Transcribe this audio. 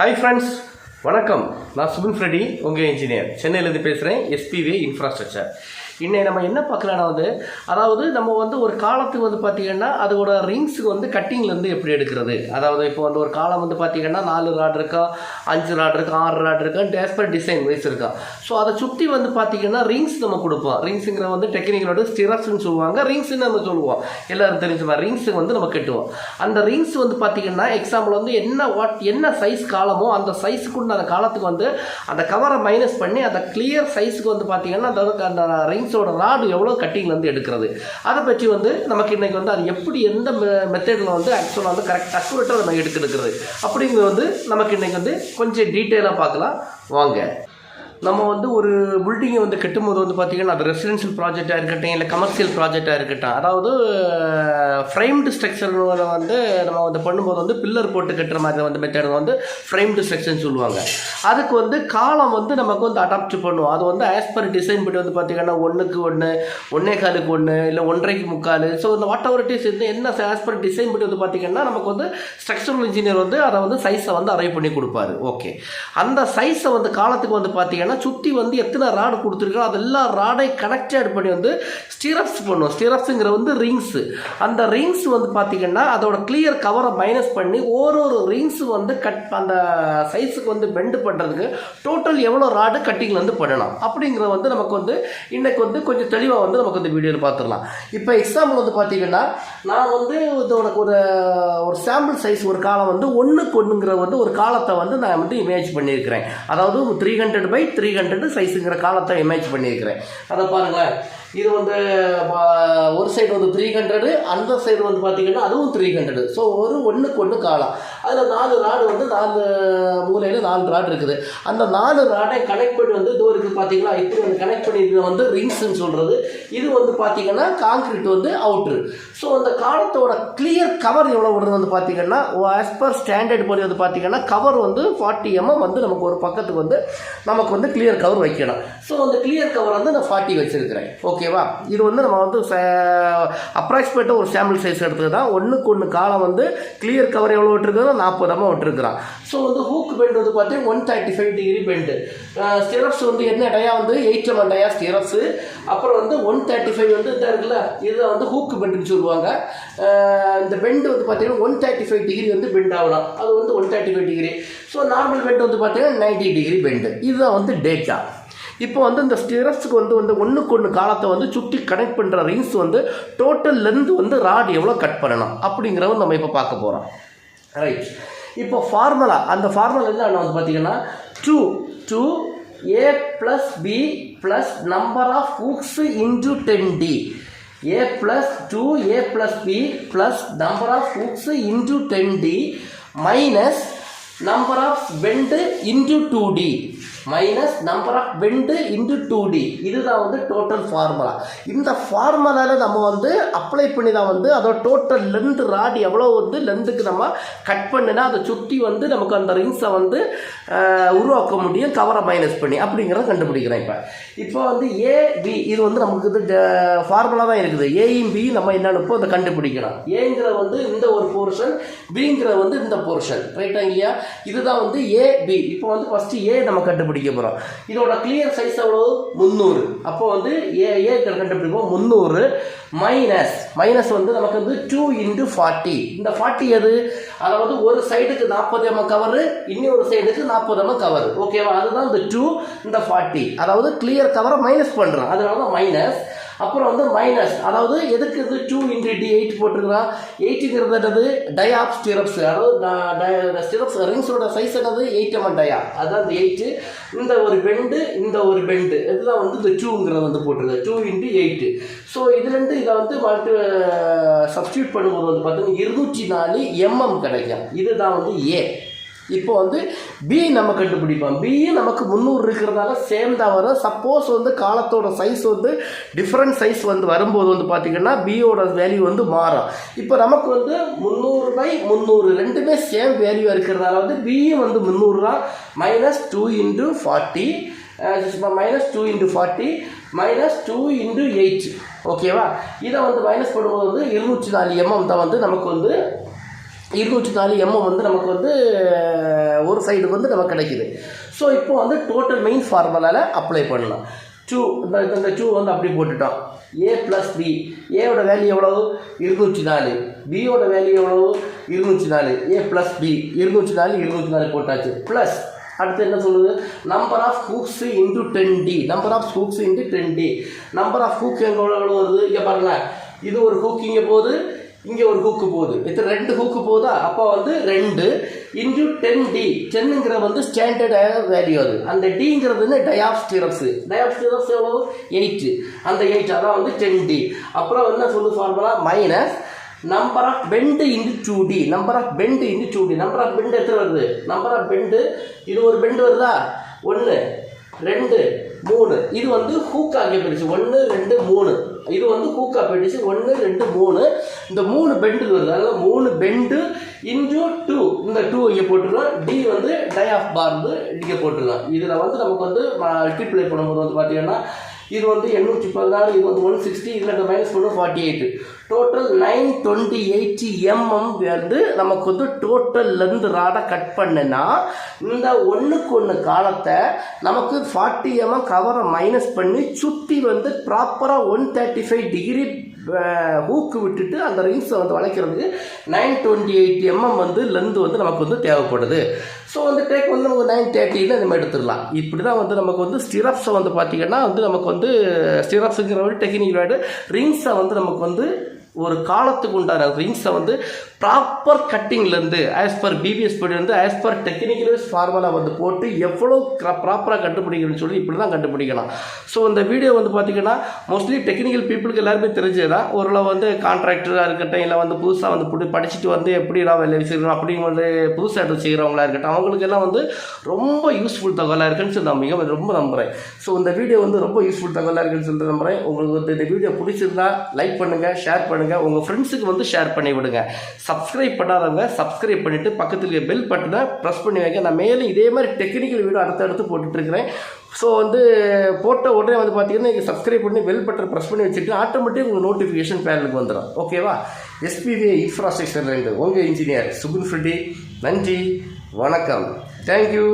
Hi friends வணக்கம். நான் Subin Freddy உங்கள் இன்ஜினியர் சென்னையிலேருந்து பேசுகிறேன் எஸ்பிவி இன்ஃப்ராஸ்ட்ரக்சர் இன்னைக்கு நம்ம என்ன பார்க்கலாம்னா வந்து அதாவது நம்ம வந்து ஒரு காலத்துக்கு வந்து பார்த்திங்கன்னா அதோட ரிங்ஸுக்கு வந்து கட்டிங்லேருந்து எப்படி எடுக்கிறது? அதாவது இப்போ வந்து ஒரு காலம் வந்து பார்த்திங்கன்னா நாலு ராட் இருக்கா அஞ்சு ராட் இருக்கா ஆறு ராட் இருக்கா டேஸ்பர் டிசைன் வைஸ் இருக்கா. ஸோ அதை சுற்றி வந்து பார்த்திங்கன்னா ரிங்ஸ் நம்ம கொடுப்போம். ரிங்ஸுங்கிற வந்து டெக்னிக்கலோட ஸ்டிரப்ஸ்னு சொல்லுவாங்க. ரிங்ஸ்னு நம்ம சொல்லுவோம். எல்லாரும் தெரிஞ்ச மாதிரி ரிங்ஸுக்கு வந்து நம்ம கட்டுவோம். அந்த ரிங்ஸ் வந்து பார்த்திங்கன்னா எக்ஸாம்பிள் வந்து என்ன வாட் என்ன சைஸ் காலமோ அந்த சைஸுக்குள்ள அந்த காலத்துக்கு வந்து அந்த கவரை மைனஸ் பண்ணி அந்த கிளியர் சைஸுக்கு வந்து பார்த்திங்கன்னா அந்த ரிங்ஸ் ரிங்ஸோட ராடு எவ்வளோ கட்டிங்லேருந்து எடுக்கிறது. அதை பற்றி வந்து நமக்கு இன்றைக்கி வந்து அது எப்படி எந்த மெத்தடில் வந்து ஆக்சுவலாக வந்து கரெக்ட் அக்யூரேட்டாக நம்ம எடுக்கிறது அப்படிங்கிறது வந்து நமக்கு இன்றைக்கி வந்து கொஞ்சம் டீட்டெயிலாக பார்க்கலாம். வாங்க. நம்ம வந்து ஒரு பில்டிங்கை வந்து கட்டும்போது வந்து பார்த்திங்கன்னா அது ரெசிடென்ஷியல் ப்ராஜெக்டாக இருக்கட்டும் இல்லை கமர்ஷியல் ப்ராஜெக்டாக இருக்கட்டும் அதாவது ஃப்ரேம்டு ஸ்ட்ரக்சர் வந்து நம்ம வந்து பண்ணும்போது வந்து பில்லர் போட்டு கட்டுற மாதிரி வந்து மெத்தட் வந்து ஃப்ரேம்டு ஸ்ட்ரக்சர்னு சொல்லுவாங்க. அதுக்கு வந்து காலம் வந்து நமக்கு வந்து அடாப்ட் பண்ணுவோம் அது வந்து ஆஸ் பர் டிசைன் படி வந்து பார்த்திங்கன்னா ஒன்றுக்கு ஒன்று ஒன்றே காலுக்கு ஒன்று இல்லை ஒன்றரைக்கு முக்கால். ஸோ இந்த வாட் எவர் இட் இஸ் வந்து என்ன ஆஸ் பர் டிசைன் படி வந்து பார்த்திங்கன்னா நமக்கு வந்து ஸ்ட்ரக்சரல் இன்ஜினியர் வந்து அதை வந்து சைஸை வந்து அரைவ் பண்ணி கொடுப்பாரு. ஓகே அந்த சைஸை வந்து காலத்துக்கு வந்து பார்த்திங்கன்னா சுற்றி வந்து எத்தனை ராடு கொடுத்துருக்கோ அதெல்லாம் ராடை கனெக்டட் பண்ணி வந்து ஸ்டிரப்ஸ் பண்ணுவோம். ஸ்டிரப்ஸுங்கிற வந்து ரிங்ஸு அந்த ரிங்ஸ் வந்து பார்த்தீங்கன்னா அதோட கிளியர் கவரை மைனஸ் பண்ணி ஒரு ஒரு ரிங்ஸ் வந்து கட் அந்த சைஸுக்கு வந்து பெண்டு பண்ணுறதுக்கு டோட்டல் எவ்வளோ ராடு கட்டிங்லேருந்து பண்ணலாம். அப்படிங்கிறத வந்து நமக்கு வந்து இன்றைக்கு வந்து கொஞ்சம் தெளிவாக வந்து நமக்கு அந்த வீடியோவில் பார்த்துடலாம். இப்போ எக்ஸாம்பிள் வந்து பார்த்திங்கன்னா நான் வந்து இதோட ஒரு ஒரு சாம்பிள் சைஸ் ஒரு காலம் வந்து ஒன்றுக்கு ஒன்றுங்கிற வந்து ஒரு காலத்தை வந்து நான் வந்து இமேஜ் பண்ணியிருக்கிறேன். அதாவது three hundred by three hundred சைஸுங்கிற காலத்தை இமேஜ் பண்ணியிருக்கிறேன். அதை பாருங்களேன். இது வந்து ஒரு சைடு வந்து த்ரீ ஹண்ட்ரடு அந்த சைடு வந்து பார்த்தீங்கன்னா அதுவும் த்ரீ ஹண்ட்ரடு ஸோ ஒரு ஒன்றுக்கு ஒன்று காலம். அதில் நாலு ராடு வந்து நாலு மூலையில் நாலு ராடு இருக்குது. அந்த நாலு ராடை கனெக்ட் பண்ணி வந்து இதோ இருக்குது பார்த்தீங்களா இப்படி வந்து கனெக்ட் பண்ணியிருக்கிறது வந்து ரிங்ஸ்ன்னு சொல்கிறது இது வந்து பார்த்தீங்கன்னா காங்கிரீட் வந்து அவுட்ரு ஸோ அந்த காலத்தோட கிளியர் கவர் எவ்வளோ வருது வந்து பார்த்தீங்கன்னா ஆஸ் பர் ஸ்டாண்டர்ட் படி வந்து பார்த்தீங்கன்னா கவர் வந்து ஃபார்ட்டி எம்எம் வந்து நமக்கு ஒரு பக்கத்துக்கு வந்து நமக்கு வந்து கிளியர் கவர் வைக்கணும். ஸோ அந்த கிளியர் கவர் வந்து நான் ஃபார்ட்டி வச்சிருக்கிறேன். ஓகேவா இது வந்து நம்ம வந்து அப்ராக்சிமேட்டாக ஒரு சாம்பிள் சைஸ் எடுத்துக்கு தான் ஒன்றுக்கு ஒன்று காலம் வந்து கிளியர் கவர் எவ்வளோ விட்டுருக்குறதோ நாற்பது விட்டுருக்குறான். ஸோ வந்து ஹூக் பெண்ட் வந்து பார்த்தீங்கன்னா one thirty five degree bend stirrups வந்து என்ன டயா வந்து எயிட் எம் டயா ஸ்டிரப்ஸு அப்புறம் வந்து ஒன் தேர்ட்டி ஃபைவ் வந்து இதாக இருக்குல்ல இதுதான் வந்து ஹூக் பெண்டுன்னு சொல்லுவாங்க. இந்த பெண்டு வந்து பார்த்தீங்கன்னா ஒன் தேர்ட்டி ஃபைவ் டிகிரி வந்து பெண்ட் ஆகலாம். அது வந்து one thirty five degree so normal bend வந்து பார்த்தீங்கன்னா நைன்டி டிகிரி பெண்டு இதுதான் வந்து டேட்டா இப்போ வந்து இந்த ஸ்டிரப்ஸுக்கு வந்து வந்து ஒன்றுக்கு ஒன்று காலத்தை வந்து சுற்றி கனெக்ட் பண்ணுற ரிங்ஸ் வந்து டோட்டல் வந்து ராட் எவ்வளோ கட் பண்ணணும் அப்படிங்கிறத நம்ம இப்போ பார்க்க போகிறோம் ரைட் இப்போ ஃபார்முலா அந்த ஃபார்முலா என்ன வந்து பார்த்தீங்கன்னா two two A plus B plus number of hooks into ten D A plus two A plus B plus number of hooks into ten D minus number of bend into two D minus number of bend into two D இதுதான் வந்து total formula இந்த ஃபார்முலாவில் நம்ம வந்து apply பண்ணி தான் வந்து அதோட டோட்டல் லென்த் ராட் எவ்வளோ வந்து லென்த்துக்கு நம்ம கட் பண்ணினா அதை சுற்றி வந்து நமக்கு அந்த ரிங்ஸை வந்து உருவாக்க முடியும் கவரை மைனஸ் பண்ணி. அப்படிங்கிறத கண்டுபிடிக்கிறேன் இப்போ. இப்போ வந்து ஏ பி இது வந்து நமக்கு இது ஃபார்முலா தான் இருக்குது. ஏயும் பி நம்ம என்னென்னப்போ அதை கண்டுபிடிக்கலாம் ஏங்கிற வந்து இந்த ஒரு போர்ஷன் பிங்கிற வந்து இந்த போர்ஷன் ரைட்டா இல்லையா? இதுதான் வந்து ஏபி இப்போ வந்து ஃபஸ்ட்டு ஏ நம்ம கண்டுபிடிக்க போகிறோம் இதோட கிளியர் சைஸ் எவ்வளோ முந்நூறு. அப்போ வந்து ஏ ஏ கண்டுபிடிப்போம் முந்நூறு மைனஸ் மைனஸ் வந்து நமக்கு வந்து டூ இன்டு ஃபார்ட்டி இந்த ஃபார்ட்டி எது? அதாவது ஒரு சைடுக்கு நாற்பது எம்எம் கவரு இன்னொரு சைடுக்கு நாற்பது எம்எம் கவர் ஓகேவா அதுதான் இந்த டூ இந்த ஃபார்ட்டி அதாவது கிளியர் கவரை மைனஸ் பண்ணுறோம் அதனால தான் மைனஸ் அப்புறம் வந்து மைனஸ் அதாவது எதுக்கு இது டூ இன்ட்டு டி எயிட் போட்டிருக்கிறா? எயிட்டுங்கிறது டயாப் ஸ்டிரப்ஸ் அதாவது ஸ்டிரப்ஸ் ரிங்ஸோட சைஸ் என்னது? எயிட் எம்என் டயா அதான் எயிட்டு இந்த ஒரு பெண்டு இந்த ஒரு பெண்டு இதுதான் வந்து இந்த டூங்கிறது வந்து போட்டிருக்கு டூ இன்ட்டு எயிட்டு ஸோ இதுலேருந்து இதை வந்து மல்டி சப்ஸ்டியூட் பண்ணும்போது வந்து பார்த்தீங்கன்னா இருநூற்றி நாலு எம்எம் கிடைக்கும். இதுதான் வந்து ஏ இப்போ வந்து பி நம்ம கண்டுபிடிப்போம். பியும் நமக்கு முந்நூறு இருக்கிறதால சேம் தான் வரும். சப்போஸ் வந்து காலத்தோட சைஸ் வந்து டிஃப்ரெண்ட் சைஸ் வந்து வரும்போது வந்து பார்த்திங்கன்னா பியோட வேல்யூ வந்து மாறும். இப்போ நமக்கு வந்து முந்நூறு பை முந்நூறு ரெண்டுமே சேம் வேல்யூ இருக்கிறதால வந்து பியும் வந்து முந்நூறு தான். Minus two into forty minus two into forty minus two into eight ஓகேவா இதை வந்து மைனஸ் பண்ணும்போது வந்து இருநூற்றி நாலு எம்எம் தான் வந்து நமக்கு வந்து இருநூற்றி நாலு எம்எம் வந்து நமக்கு வந்து ஒரு சைடுக்கு வந்து நமக்கு கிடைக்குது. ஸோ இப்போ வந்து டோட்டல் மெயின் ஃபார்முலாவில் அப்ளை பண்ணலாம். டூ இந்த இந்த டூ வந்து அப்படி போட்டுட்டோம். ஏ ப்ளஸ் பி ஏவோட வேல்யூ எவ்வளவு? இருநூற்றி நாலு பியோட வேல்யூ எவ்வளவு? இருநூற்றி நாலு ஏ ப்ளஸ் பி இருநூற்றி நாலு இருநூற்றி நாலு போட்டாச்சு. ப்ளஸ் அடுத்து என்ன சொல்லுது? Number of hooks into ten D number of hooks into ten D number of hook எங்கே எவ்வளோ வருது? இங்கே பாருங்க இது ஒரு ஹூக் இங்கே போகுது இங்கே ஒரு ஹூக்கு போகுது. இது ரெண்டு ஹூக்கு போகுதா? அப்போ வந்து ரெண்டு இன்டு டென் டி டென்னுங்கிற வந்து ஸ்டாண்டர்ட் வேல்யூ அது. அந்த டிங்கிறது வந்து dia of stirrups dia of stirrups எவ்வளோ எயிட்டு அந்த எயிட் அதான் வந்து டென் டி அப்புறம் என்ன சொல்லு formula minus number of bend into two D number of bend into two D number of bend எத்தனை வருது? நம்பர் ஆஃப் பெண்டு இது ஒரு பெண்டு வருதா? ஒன்று ரெண்டு மூணு. இது வந்து ஹூக்கா இங்கே போயிடுச்சு. ஒன்று ரெண்டு மூணு. இது வந்து கூக்கா போயிடுச்சு ஒன்று ரெண்டு மூணு. இந்த மூணு பெண்டு வருது. அதாவது மூணு பெண்டு இன்ஜூ டூ இந்த டூ இங்கே போட்டுருக்கோம் டி வந்து டை ஆஃப் பார் வந்து இங்கே போட்டுருக்கோம் இதில் வந்து நமக்கு வந்து மல்டிப்ளை பண்ணும்போது வந்து பார்த்தீங்கன்னா இது வந்து எண்ணூற்றி பதினாறு இது வந்து ஒன் சிக்ஸ்டி இதில் மைனஸ் பண்ண forty eight total nine twenty eighty mm வந்து நமக்கு வந்து டோட்டல்லேருந்து ராடை கட் பண்ணுனா இந்த ஒன்றுக்கு ஒன்று காலத்தை நமக்கு ஃபார்ட்டி எம்எம் கவரை மைனஸ் பண்ணி சுற்றி வந்து ப்ராப்பராக one thirty five degree hook விட்டுட்டு அந்த ரிங்ஸை வந்து வளைக்கிறதுக்கு நைன் டுவெண்ட்டி எயிட் எம்எம் வந்து லென்த் வந்து நமக்கு வந்து தேவைப்படுது. ஸோ வந்து டேக் வந்து நமக்கு நைன் தேர்ட்டியில் நம்ம எடுத்துடலாம். இப்படி தான் வந்து நமக்கு வந்து ஸ்டிரப்ஸை வந்து பார்த்திங்கன்னா வந்து நமக்கு வந்து ஸ்டிரப்ஸுங்கிற ஒரு டெக்னிக் வேர்டு ரிங்ஸை வந்து நமக்கு வந்து ஒரு காலத்துக்கு உண்டான ரிங்ஸை வந்து ப்ராப்பர் கட்டிங்லேருந்து ஆஸ் பர் பிபிஎஸ் படி வந்து ஆஸ் பர் டெக்னிக்கலைஸ் ஃபார்முலா வந்து போட்டு எவ்வளோ ப்ராப்பராக கண்டுபிடிக்கணும்னு சொல்லி இப்படி தான் கண்டுபிடிக்கலாம். ஸோ இந்த வீடியோ வந்து பார்த்திங்கன்னா மோஸ்ட்லி டெக்னிக்கல் பீப்புளுக்கு எல்லாருமே தெரிஞ்சது தான் ஓரளவு வந்து கான்ட்ராக்டராக இருக்கட்டும் இல்லை வந்து புதுசாக வந்து இப்படி படிச்சுட்டு வந்து எப்படி நான் வேலை செய்யணும் அப்படிங்கிறது வந்து புதுசாக எடுத்து செய்கிறவங்களா இருக்கட்டும் அவங்களுக்கெல்லாம் வந்து ரொம்ப யூஸ்ஃபுல் தகவலாக இருக்குன்னு சொல்லி நான் மிக ரொம்ப நம்புகிறேன் ஸோ இந்த வீடியோ வந்து ரொம்ப யூஸ்ஃபுல் தகவலாக இருக்குன்னு சொல்லி நம்புகிறேன் உங்களுக்கு வந்து இந்த வீடியோ பிடிச்சிருந்தா லைக் பண்ணுங்கள் ஷேர் பண்ணுங்கள் உங்கள் ஃப்ரெண்ட்ஸுக்கு வந்து ஷேர் பண்ணி விடுங்க. சப்ஸ்கிரைப் பண்ணாதவங்க சப்ஸ்கிரைப் பண்ணிவிட்டு பக்கத்தில் இருக்க பெல் பட்டனை ப்ரெஸ் பண்ணி வைங்க. நான் மேலும் இதே மாதிரி டெக்னிக்கல் வீடியோ அடுத்தடுத்து போட்டுட்ருக்கிறேன் ஸோ வந்து போட்ட உடனே வந்து பார்த்தீங்கன்னா நீங்கள் சப்ஸ்கிரைப் பண்ணி பெல் பட்டன் ப்ரெஸ் பண்ணி வச்சுட்டு ஆட்டோமேட்டிக் உங்கள் நோட்டிஃபிகேஷன் பேனலுக்கு வந்துடும் ஓகேவா எஸ்பிவி இன்ஃப்ராஸ்ட்ரக்சர்லேருந்து உங்கள் இன்ஜினியர் சுகுன் ஃப்ரெட்டி நன்றி. வணக்கம். தேங்க்யூ